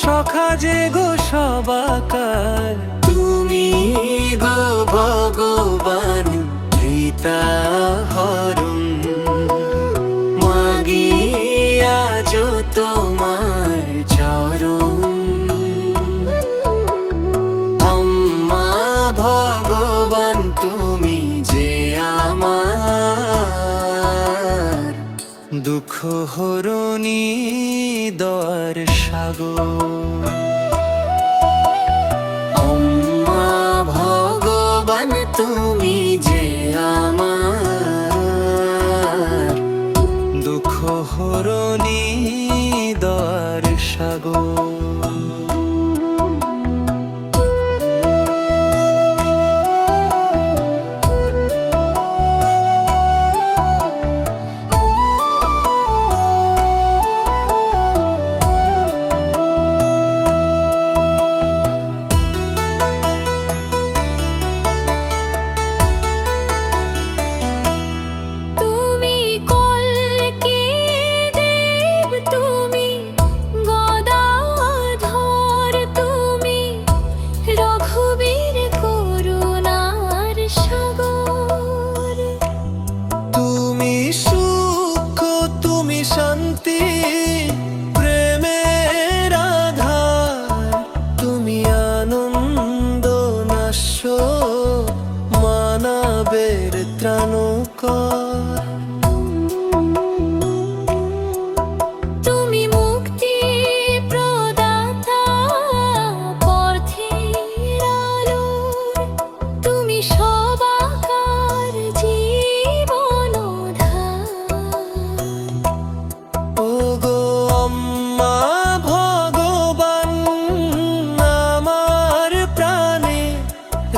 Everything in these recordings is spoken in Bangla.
সখা যে গো সবাকার তুমি গো ভগবান গীতা হর দুঃখ হরণি দর সাগর। ভগবান তুমি যে আমার। দুঃখ হরণি দর সাগর।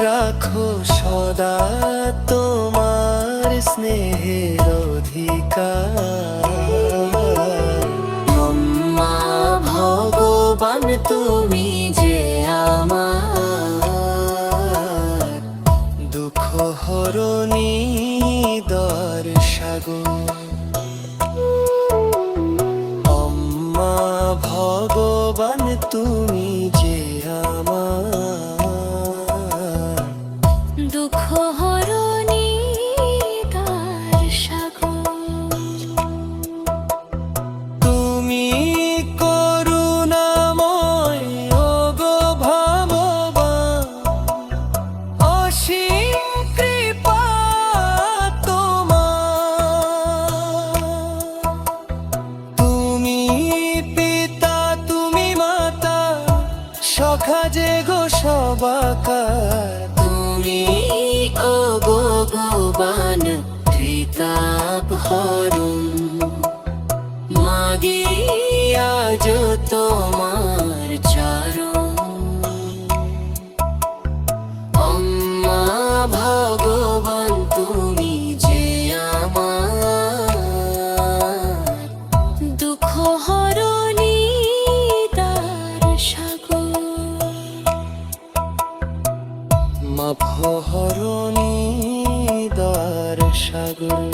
রাখো সদা তোমার স্নেহের অধিকার। ভগবান তুমি যে আমার। দুঃখ হরণি দর সাগর। অম্মা ভগবান তুমি সবাকার তুমি ভগবান, ত্রিতাপ হরুন। মাগিয়া যো তোমার চরণ। অম্মা ভগবান, তুমি যে আমার। দুঃখ হরণি সাগর।